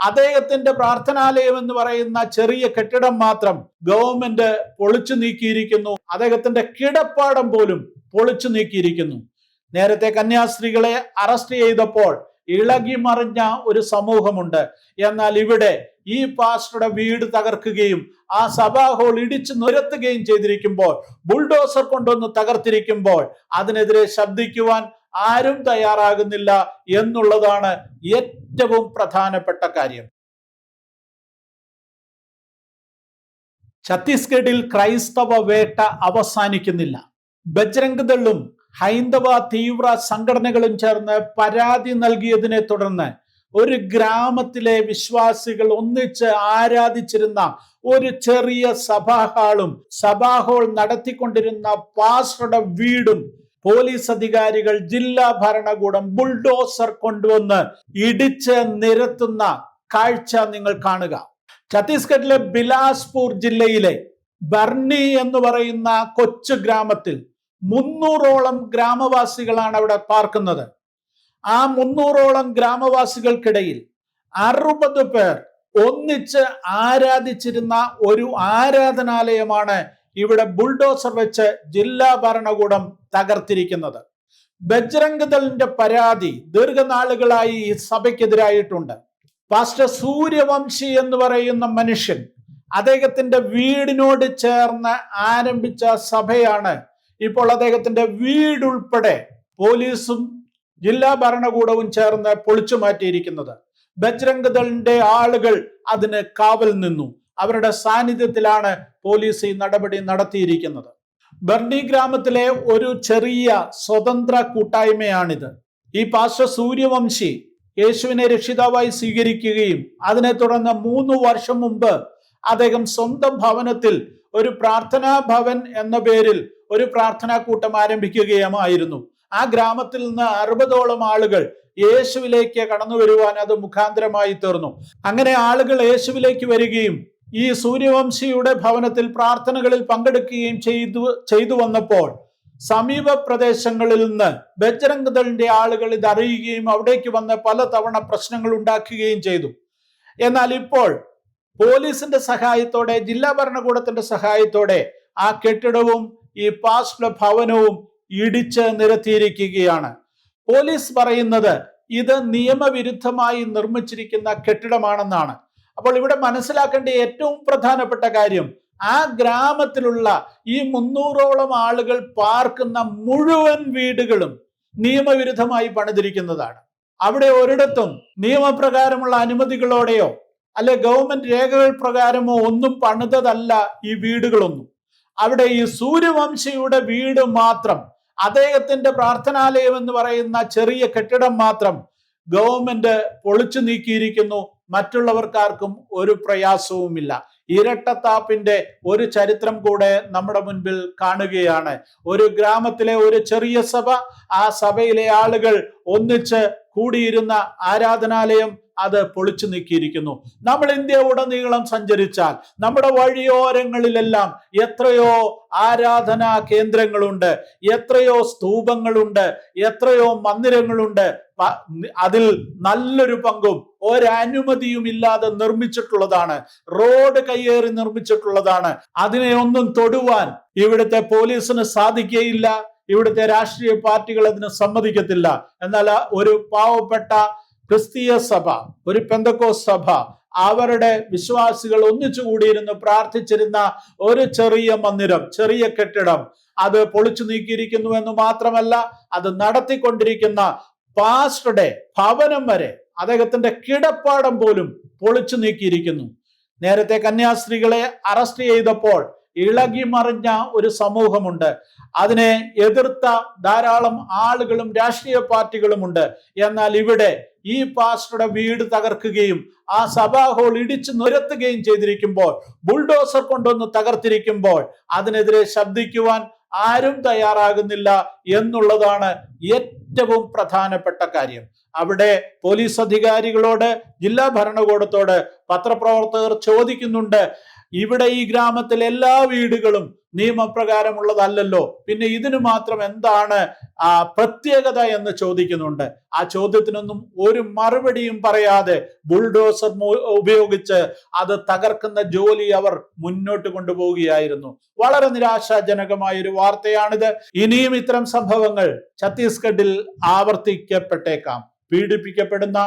അദ്ദേഹത്തിന്റെ പ്രാർത്ഥനാലയം എന്ന് പറയുന്ന ചെറിയ കെട്ടിടം മാത്രം ഗവൺമെന്റ് പൊളിച്ചു നീക്കിയിരിക്കുന്നു. അദ്ദേഹത്തിന്റെ കിടപ്പാടം പോലും പൊളിച്ചു നീക്കിയിരിക്കുന്നു. നേരത്തെ കന്യാസ്ത്രീകളെ അറസ്റ്റ് ചെയ്തപ്പോൾ ഇളകി മറിഞ്ഞ ഒരു സമൂഹമുണ്ട്. എന്നാൽ ഇവിടെ ഈ പാസ്റ്ററുടെ വീട് തകർക്കുകയും ആ സഭാ ഹോൾ ഇടിച്ചു നിരത്തുകയും ചെയ്തിരിക്കുമ്പോൾ ബുൾഡോസർ കൊണ്ടൊന്ന് തകർത്തിരിക്കുമ്പോൾ അതിനെതിരെ ശബ്ദിക്കുവാൻ ആരും തയ്യാറാകുന്നില്ല എന്നുള്ളതാണ് ഏറ്റവും പ്രധാനപ്പെട്ട കാര്യം. ഛത്തീസ്ഗഡിൽ ക്രൈസ്തവ വേട്ട അവസാനിക്കുന്നില്ല. ബജ്രംഗ് ദളും ഹൈന്ദവ തീവ്ര സംഘടനകളും ചേർന്ന് പരാതി നൽകിയതിനെ തുടർന്ന് ഒരു ഗ്രാമത്തിലെ വിശ്വാസികൾ ഒന്നിച്ച് ആരാധിച്ചിരുന്ന ഒരു ചെറിയ സഭാഹാളും സഭാഹോൾ നടത്തിക്കൊണ്ടിരുന്ന പാസ്റ്ററുടെ വീടും പോലീസ് അധികാരികൾ ജില്ലാ ഭരണകൂടം ബുൾഡോസർ കൊണ്ടുവന്ന് ഇടിച്ച് നിരത്തുന്ന കാഴ്ച നിങ്ങൾ കാണുക. ഛത്തീസ്ഗഡിലെ ബിലാസ്പൂർ ജില്ലയിലെ ബർണി എന്ന് പറയുന്ന കൊച്ചു ഗ്രാമത്തിൽ മുന്നൂറോളം ഗ്രാമവാസികളാണ് അവിടെ പാർക്കുന്നത്. ആ മുന്നൂറോളം ഗ്രാമവാസികൾക്കിടയിൽ അറുപത് പേർ ഒന്നിച്ച് ആരാധിച്ചിരുന്ന ഒരു ആരാധനാലയമാണ് ഇവിടെ ബുൾഡോസർ വെച്ച് ജില്ലാ ഭരണകൂടം തകർത്തിരിക്കുന്നത്. ബജ്രംഗ് ദളിന്റെ പരാതി ദീർഘനാളുകളായി ഈ സഭയ്ക്കെതിരായിട്ടുണ്ട്. പാസ്റ്റർ സൂര്യവംശി എന്ന് പറയുന്ന മനുഷ്യൻ അദ്ദേഹത്തിന്റെ വീടിനോട് ചേർന്ന് ആരംഭിച്ച സഭയാണ്. ഇപ്പോൾ അദ്ദേഹത്തിന്റെ വീടുൾപ്പെടെ പോലീസും ജില്ലാ ഭരണകൂടവും ചേർന്ന് പൊളിച്ചു മാറ്റിയിരിക്കുന്നത് ബജ്രംഗ് ദളിന്റെ ആളുകൾ അതിന് കാവൽ നിന്നു. അവരുടെ സാന്നിധ്യത്തിലാണ് പോലീസ് ഈ നടപടി നടത്തിയിരിക്കുന്നത്. ബർണി ഗ്രാമത്തിലെ ഒരു ചെറിയ സ്വതന്ത്ര കൂട്ടായ്മയാണിത്. ഈ പാശ്വ സൂര്യവംശി യേശുവിനെ രക്ഷിതാവായി സ്വീകരിക്കുകയും അതിനെ തുടർന്ന് മൂന്ന് വർഷം മുമ്പ് അദ്ദേഹം സ്വന്തം ഭവനത്തിൽ ഒരു പ്രാർത്ഥനാ ഭവൻ എന്ന പേരിൽ ഒരു പ്രാർത്ഥനാ കൂട്ടം ആരംഭിക്കുകയുമായിരുന്നു. ആ ഗ്രാമത്തിൽ നിന്ന് അറുപതോളം ആളുകൾ യേശുവിലേക്ക് കടന്നു വരുവാൻ അത് മുഖാന്തരമായി തീർന്നു. അങ്ങനെ ആളുകൾ യേശുവിലേക്ക് വരികയും ഈ സൂര്യവംശിയുടെ ഭവനത്തിൽ പ്രാർത്ഥനകളിൽ പങ്കെടുക്കുകയും ചെയ്തു ചെയ്തു വന്നപ്പോൾ സമീപ പ്രദേശങ്ങളിൽ നിന്ന് ബജ്രംഗ് ദളിന്റെ ആളുകൾ ഇത് അറിയുകയും അവിടേക്ക് വന്ന് പലതവണ പ്രശ്നങ്ങൾ ഉണ്ടാക്കുകയും ചെയ്തു. എന്നാൽ ഇപ്പോൾ പോലീസിന്റെ സഹായത്തോടെ ജില്ലാ ഭരണകൂടത്തിന്റെ സഹായത്തോടെ ആ കെട്ടിടവും ഈ പാസ്റ്റ് ഭവനവും ഇടിച്ച് നിരത്തിയിരിക്കുകയാണ്. പോലീസ് പറയുന്നത് ഇത് നിയമവിരുദ്ധമായി നിർമ്മിച്ചിരിക്കുന്ന കെട്ടിടമാണെന്നാണ്. അപ്പോൾ ഇവിടെ മനസ്സിലാക്കേണ്ട ഏറ്റവും പ്രധാനപ്പെട്ട കാര്യം ആ ഗ്രാമത്തിലുള്ള ഈ മുന്നൂറോളം ആളുകൾ പാർക്കുന്ന മുഴുവൻ വീടുകളും നിയമവിരുദ്ധമായി പണിതിരിക്കുന്നതാണ്. അവിടെ ഒരിടത്തും നിയമപ്രകാരമുള്ള അനുമതികളോടെയോ അല്ലെ ഗവൺമെന്റ് രേഖകൾ പ്രകാരമോ ഒന്നും പണിതതല്ല ഈ വീടുകളൊന്നും. അവിടെ ഈ സൂര്യവംശിയുടെ വീട് മാത്രം അദ്ദേഹത്തിന്റെ പ്രാർത്ഥനാലയം എന്ന് പറയുന്ന ചെറിയ കെട്ടിടം മാത്രം ഗവൺമെന്റ് പൊളിച്ചു നീക്കിയിരിക്കുന്നു. മറ്റുള്ളവർക്കാർക്കും ഒരു പ്രയാസവുമില്ല. ഇരട്ടത്താപ്പിന്റെ ഒരു ചരിത്രം കൂടെ നമ്മുടെ മുൻപിൽ കാണുകയാണ്. ഒരു ഗ്രാമത്തിലെ ഒരു ചെറിയ സഭ ആ സഭയിലെ ആളുകൾ ഒന്നിച്ച് കൂടിയിരുന്ന ആരാധനാലയം അത് പൊളിച്ചു നീക്കിയിരിക്കുന്നു. നമ്മൾ ഇന്ത്യ ഉടനീളം സഞ്ചരിച്ചാൽ നമ്മുടെ വഴിയോരങ്ങളിലെല്ലാം എത്രയോ ആരാധനാ കേന്ദ്രങ്ങളുണ്ട് എത്രയോ സ്തൂപങ്ങളുണ്ട് എത്രയോ മന്ദിരങ്ങളുണ്ട്. അതിൽ നല്ലൊരു പങ്കും ഒരനുമതിയും ഇല്ലാതെ നിർമ്മിച്ചിട്ടുള്ളതാണ്. റോഡ് കയ്യേറി നിർമ്മിച്ചിട്ടുള്ളതാണ്. അതിനെ ഒന്നും തൊടുവാൻ ഇവിടുത്തെ പോലീസിന് സാധിക്കുകയില്ല. ഇവിടുത്തെ രാഷ്ട്രീയ പാർട്ടികൾ അതിന് സമ്മതിക്കത്തില്ല. എന്നാൽ ഒരു പാവപ്പെട്ട ക്രിസ്തീയ സഭ ഒരു പെന്തക്കോ സഭ അവരുടെ വിശ്വാസികൾ ഒന്നിച്ചു കൂടിയിരുന്ന് പ്രാർത്ഥിച്ചിരുന്ന ഒരു ചെറിയ മന്ദിരം ചെറിയ കെട്ടിടം അത് പൊളിച്ചു നീക്കിയിരിക്കുന്നു എന്ന് മാത്രമല്ല അത് നടത്തിക്കൊണ്ടിരിക്കുന്ന പാസ്റ്ററുടെ ഭവനം വരെ അദ്ദേഹത്തിന്റെ കിടപ്പാടം പോലും പൊളിച്ചു നീക്കിയിരിക്കുന്നു. നേരത്തെ കന്യാസ്ത്രീകളെ അറസ്റ്റ് ചെയ്തപ്പോൾ ഇളകി മറിഞ്ഞ ഒരു സമൂഹമുണ്ട്. അതിനെ എതിർത്ത ധാരാളം ആളുകളും രാഷ്ട്രീയ പാർട്ടികളുമുണ്ട്. എന്നാൽ ഇവിടെ ഈ പാസ്റ്ററുടെ വീട് തകർക്കുകയും ആ സഭാ ഹോൾ ഇടിച്ചു നിരത്തുകയും ചെയ്തിരിക്കുമ്പോൾ ബുൾഡോസർ കൊണ്ടൊന്ന് തകർത്തിരിക്കുമ്പോൾ അതിനെതിരെ ശബ്ദിക്കുവാൻ ആരും തയ്യാറാകുന്നില്ല എന്നുള്ളതാണ് ഏറ്റവും പ്രധാനപ്പെട്ട കാര്യം. അവിടെ പോലീസ് അധികാരികളോട് ജില്ലാ ഭരണകൂടത്തോട് പത്രപ്രവർത്തകർ ചോദിക്കുന്നുണ്ട് ഇവിടെ ഈ ഗ്രാമത്തിലെ എല്ലാ വീടുകളും നിയമപ്രകാരമുള്ളതല്ലോ പിന്നെ ഇതിന് മാത്രം എന്താണ് ആ പ്രത്യേകത എന്ന് ചോദിക്കുന്നുണ്ട്. ആ ചോദ്യത്തിനൊന്നും ഒരു മറുപടിയും പറയാതെ ബുൾഡോസർ ഉപയോഗിച്ച് അത് തകർക്കുന്ന ജോലി അവർ മുന്നോട്ട് കൊണ്ടുപോവുകയായിരുന്നു. വളരെ നിരാശാജനകമായ ഒരു വാർത്തയാണിത്. ഇനിയും ഇത്തരം സംഭവങ്ങൾ ഛത്തീസ്ഗഡിൽ ആവർത്തിക്കപ്പെട്ടേക്കാം. പീഡിപ്പിക്കപ്പെടുന്ന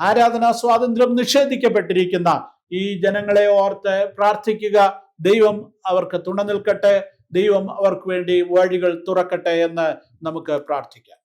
ആരാധനാ സ്വാതന്ത്ര്യം നിഷേധിക്കപ്പെട്ടിരിക്കുന്ന ഈ ജനങ്ങളെ ഓർത്ത് പ്രാർത്ഥിക്കുക. ദൈവം അവർക്ക് തുണ നിൽക്കട്ടെ. ദൈവം അവർക്ക് വേണ്ടി വഴികൾ തുറക്കട്ടെ എന്ന് നമുക്ക് പ്രാർത്ഥിക്കാം.